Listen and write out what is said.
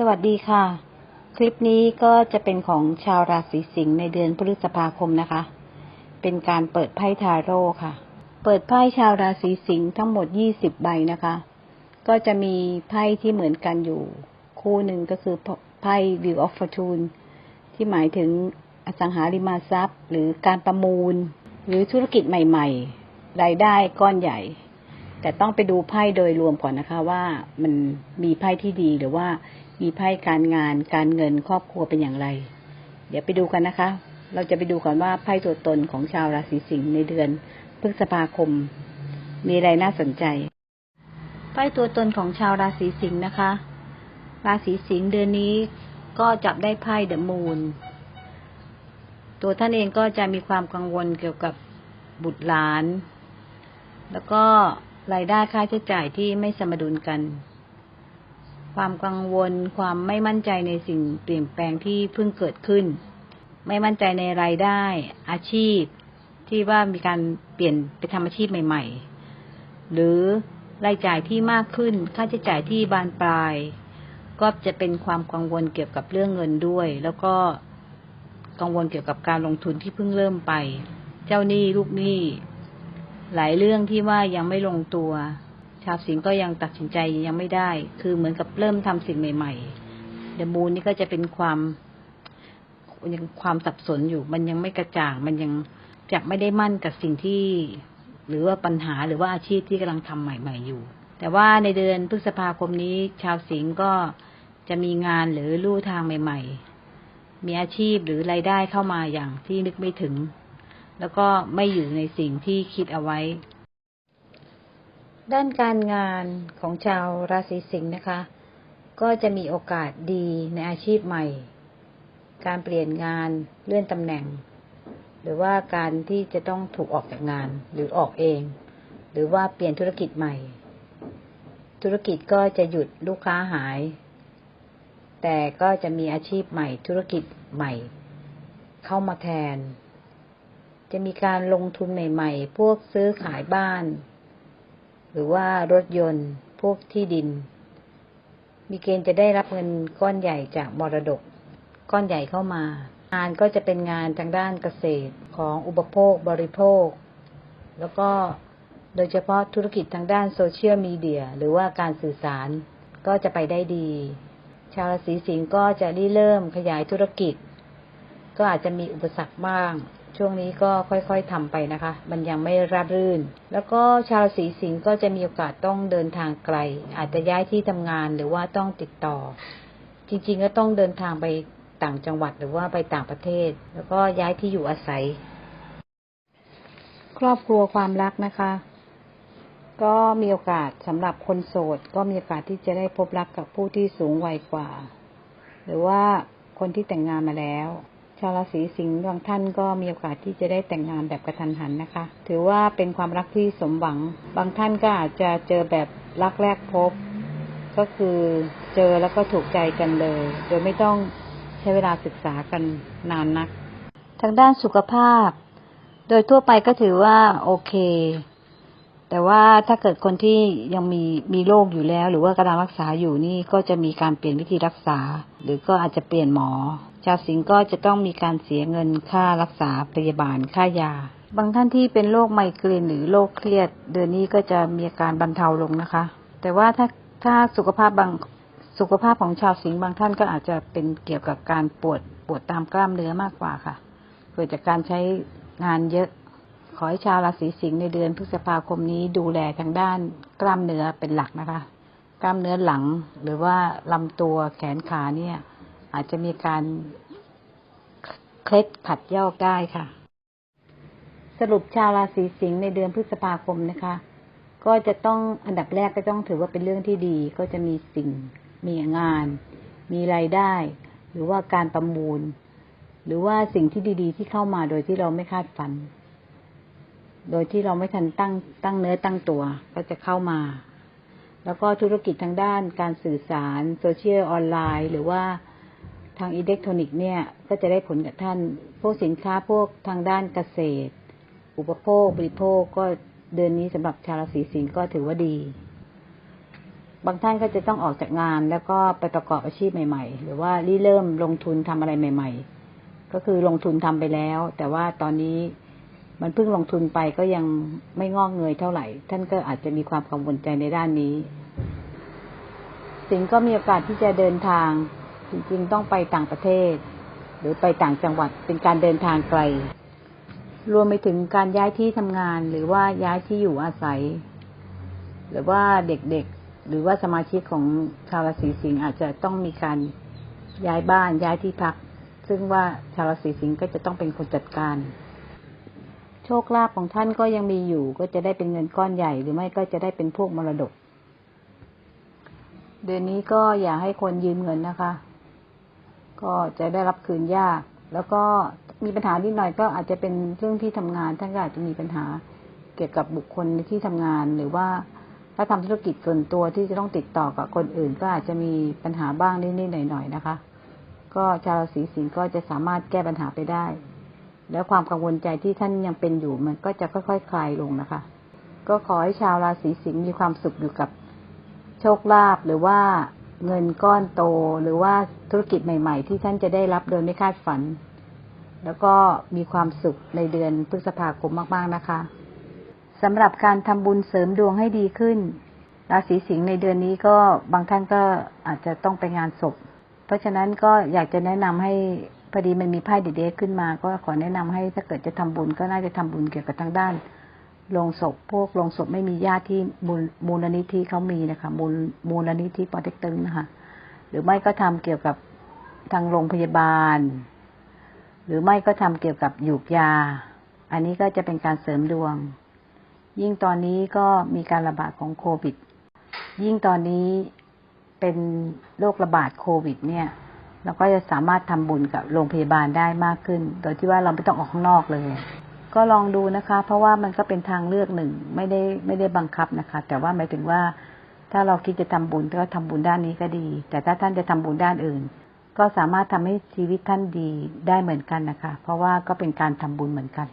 สวัสดีค่ะ คลิปนี้ก็จะเป็นของชาวราศีสิงห์ในเดือนพฤษภาคมนะคะ เป็นการเปิดไพ่ทาโร่ค่ะ เปิดไพ่ชาวราศีสิงห์ทั้งหมด20ใบนะคะ ก็จะมีไพ่ที่เหมือนกันอยู่ คู่หนึ่งก็คือไพ่ View of Fortune ที่หมายถึงอสังหาริมทรัพย์ หรือการประมูล หรือธุรกิจใหม่ ๆ รายได้ก้อนใหญ่ แต่ต้องไปดูไพ่โดยรวมก่อนนะคะว่ามันมีไพ่ที่ดีหรือว่ามีไพ่การงานการเงินครอบครัวเป็นอย่างไร เดี๋ยวไปดูกันนะคะ เราจะไปดูก่อนว่าไพ่ตัวตนของชาวราศีสิงห์ในเดือนพฤษภาคม มีอะไรน่าสนใจ ไพ่ตัวตนของชาวราศีสิงห์นะคะ ราศีสิงห์เดือนนี้ก็จับได้ไพ่เดอะมูนตัวท่านเองก็จะมีความกังวลเกี่ยวกับบุตรหลาน แล้วก็ รายได้ค่าใช้จ่ายที่ไม่สมดุลกัน ความกังวล ความไม่มั่นใจในสิ่งเปลี่ยนแปลงที่เพิ่งเกิดขึ้น ไม่มั่นใจในรายได้ อาชีพ ที่ว่ามีการเปลี่ยนไปทำอาชีพใหม่ ๆ หรือรายจ่ายที่มากขึ้น ค่าใช้จ่ายที่บานปลาย ก็จะเป็นความกังวลเกี่ยวกับเรื่องเงินด้วย แล้วก็กังวลเกี่ยวกับการลงทุนที่เพิ่งเริ่มไป เจ้าหนี้ลูกหนี้ หลายเรื่องที่ว่ายังไม่ลงตัว ชาวสิงห์ก็ยังตัดสินใจยังไม่ได้ คือเหมือนกับเริ่มทำสิ่งใหม่ๆเดมูนนี่ก็จะเป็นความยังความสับสนอยู่ มันยังไม่กระจ่าง มันยังจะไม่ได้มั่นกับสิ่งที่ หรือว่าปัญหาหรือว่าอาชีพที่กำลังทำใหม่ ๆ อยู่ แต่ว่าในเดือนพฤษภาคมนี้ ชาวสิงห์ก็จะมีงานหรือลู่ทางใหม่ ๆ มีอาชีพหรือรายได้เข้ามาอย่างที่นึกไม่ถึง แล้วก็ไม่อยู่ในสิ่งที่คิดเอาไว้ ด้านการงานของชาวราศีสิงห์นะคะ ก็จะมีโอกาสดีในอาชีพใหม่ การเปลี่ยนงานเลื่อนตำแหน่ง หรือว่าการที่จะต้องถูกออกจากงานหรือออกเอง หรือว่าเปลี่ยนธุรกิจใหม่ ธุรกิจก็จะหยุดลูกค้าหาย แต่ก็จะมีอาชีพใหม่ ธุรกิจใหม่ เข้ามาแทน จะมีการลงทุนใหม่ ๆ พวกซื้อขายบ้าน หรือว่ารถยนต์ พวกที่ดิน มีเกณฑ์จะได้รับเงินก้อนใหญ่จากมรดก ก้อนใหญ่เข้ามา งานก็จะเป็นงานทางด้านเกษตรของอุปโภคบริโภค แล้วก็โดยเฉพาะธุรกิจทางด้านโซเชียลมีเดียหรือว่าการสื่อสารก็จะไปได้ดี ชาวราศีสิงห์ก็จะริเริ่มขยายธุรกิจ ก็อาจจะมีอุปสรรคบ้าง ช่วงนี้ก็ค่อยๆทำไปนะคะ มันยังไม่ราบรื่น แล้วก็ชาวราศีสิงห์ก็จะมีโอกาสต้องเดินทางไกล อาจจะย้ายที่ทำงานหรือว่าต้องติดต่อ จริงๆก็ต้องเดินทางไปต่างจังหวัดหรือว่าไปต่างประเทศ แล้วก็ย้ายที่อยู่อาศัย ครอบครัวความรักนะคะ ก็มีโอกาสสำหรับคนโสด ก็มีโอกาสที่จะได้พบรักกับผู้ที่สูงวัยกว่า หรือว่าคนที่แต่งงานมาแล้ว ชาวราศีสิงห์บางท่านก็มีโอกาสที่จะได้แต่งงานแบบกระทันหันนะคะ ถือว่าเป็นความรักที่สมหวัง บางท่านก็อาจจะเจอแบบรักแรกพบ ก็คือเจอแล้วก็ถูกใจกันเลย โดยไม่ต้องใช้เวลาศึกษากันนานนัก ทางด้านสุขภาพ โดยทั่วไปก็ถือว่าโอเค แต่ว่าถ้าเกิดคนที่ยังมีมีโรคอยู่แล้ว หรือว่ากำลังรักษาอยู่นี่ก็จะมีการเปลี่ยนวิธีรักษา หรือก็อาจจะเปลี่ยนหมอ ชาวสิงห์ก็จะต้องมีการเสียเงินค่ารักษาพยาบาลค่ายา บางท่านที่เป็นโรคไมเกรนหรือโรคเครียด เดือนนี้ก็จะมีอาการบรรเทาลงนะคะ แต่ว่าถ้าถ้าสุขภาพบางสุขภาพของชาวสิงห์บางท่านก็อาจจะเป็นเกี่ยวกับการปวดปวดตามกล้ามเนื้อมากกว่าค่ะ เกิดจากการใช้งานเยอะ ขอให้ชาวราศีสิงห์ในเดือนพฤษภาคมนี้ดูแลทางด้านกล้ามเนื้อเป็นหลักนะคะ กล้ามเนื้อหลังหรือว่าลำตัวแขนขาเนี่ย อาจจะมีการ เคล็ดขัดยอกได้ค่ะ สรุปชาวราศีสิงห์ในเดือนพฤษภาคมนะคะ ก็จะต้องอันดับแรกก็ต้องถือว่าเป็นเรื่องที่ดี ก็จะมีสิ่ง มีงาน มีรายได้ หรือว่าการประมูล หรือว่าสิ่งที่ดีๆ ที่เข้ามาโดยที่เราไม่คาดฝัน โดยที่เราไม่ทันตั้งตั้งเนื้อตั้งตัวก็จะเข้ามา แล้วก็ธุรกิจทางด้านการสื่อสารโซเชียลออนไลน์ หรือว่า ทางอิเล็กทรอนิกส์เนี่ยก็จะได้ผลกับท่าน พวกสินค้าพวกทางด้านเกษตร อุปโภคบริโภคก็เดือนนี้สำหรับชาวราศีสิงห์ก็ถือว่าดี บางท่านก็จะต้องออกจากงานแล้วก็ไปประกอบอาชีพใหม่ ๆ หรือว่าริเริ่มลงทุนทำอะไรใหม่ ๆ ก็คือลงทุนทำไปแล้ว แต่ว่าตอนนี้มันเพิ่งลงทุนไปก็ยังไม่งอกเงยเท่าไหร่ ท่านก็อาจจะมีความกังวลใจในด้านนี้ สิงห์ก็มีโอกาสที่จะเดินทาง จริงๆ ต้องไปต่างประเทศ หรือไปต่างจังหวัดเป็นการเดินทางไกล รวมไปถึงการย้ายที่ทำงาน หรือว่าย้ายที่อยู่อาศัย หรือว่าเด็กๆ หรือว่าสมาชิกของชาวราศีสิงห์อาจจะต้องมีการย้ายบ้านย้ายที่พัก ซึ่งว่าชาวราศีสิงห์ก็จะต้องเป็นคนจัดการ โชคลาภของท่านก็ยังมีอยู่ ก็จะได้เป็นเงินก้อนใหญ่ หรือไม่ก็จะได้เป็นพวกมรดก เดือนนี้ก็อย่าให้คนยืมเงินนะคะ ก็จะได้รับคืนยาก แล้วก็มีปัญหานิดหน่อยก็อาจจะเป็นเรื่องที่ทำงานท่านก็อาจจะมีปัญหาเกี่ยวกับบุคคลในที่ทำงานหรือว่าถ้าทำธุรกิจส่วนตัวที่จะต้องติดต่อกับคนอื่น ก็อาจจะมีปัญหาบ้างนิดๆหน่อยๆนะคะ ก็ชาวราศีสิงห์ก็จะสามารถแก้ปัญหาไปได้ แล้วความกังวลใจที่ท่านยังเป็นอยู่มันก็จะค่อยๆคคลายลงนะคะ ก็ขอให้ชาวราศีสิงห์มีความสุขอยู่กับโชคลาภหรือว่า เงินก้อนโตหรือว่าธุรกิจใหม่ ๆ ที่ท่านจะได้รับโดยไม่คาดฝัน แล้วก็มีความสุขในเดือนพฤษภาคมมาก ๆนะคะสำหรับการทำบุญเสริมดวงให้ดีขึ้น ราศีสิงห์ในเดือนนี้ก็บางท่านก็อาจจะต้องไปงานศพ เพราะฉะนั้นก็อยากจะแนะนำให้พอดีมันมีไพ่เด็กๆขึ้นมา ก็ขอแนะนำให้ถ้าเกิดจะทำบุญก็น่าจะทำบุญเกี่ยวกับทางด้าน ลงศพพวกลงศพไม่มีญาติที่มูลมูลนิธิเขามีนะคะมูลมูลนิธิปอเต็กตึงนะคะหรือไม่ก็ทำเกี่ยวกับทางโรงพยาบาล หรือไม่ก็ทำเกี่ยวกับหยูกยา อันนี้ก็จะเป็นการเสริมดวง ยิ่งตอนนี้ก็มีการระบาดของโควิด ยิ่งตอนนี้เป็นโรคระบาดโควิด เนี่ย เราก็จะสามารถทำบุญกับโรงพยาบาลได้มากขึ้น โดยที่ว่าเราไม่ต้องออกข้างนอกเลย ก็ลองดูนะคะ เพราะว่ามันก็เป็นทางเลือกหนึ่ง ไม่ได้ไม่ได้บังคับนะคะ แต่ว่าหมายถึงว่า ถ้าเราคิดจะทำบุญก็ทำบุญด้านนี้ก็ดี แต่ถ้าท่านจะทำบุญด้านอื่น ก็สามารถทำให้ชีวิตท่านดีได้เหมือนกันนะคะ เพราะว่าก็เป็นการทำบุญเหมือนกัน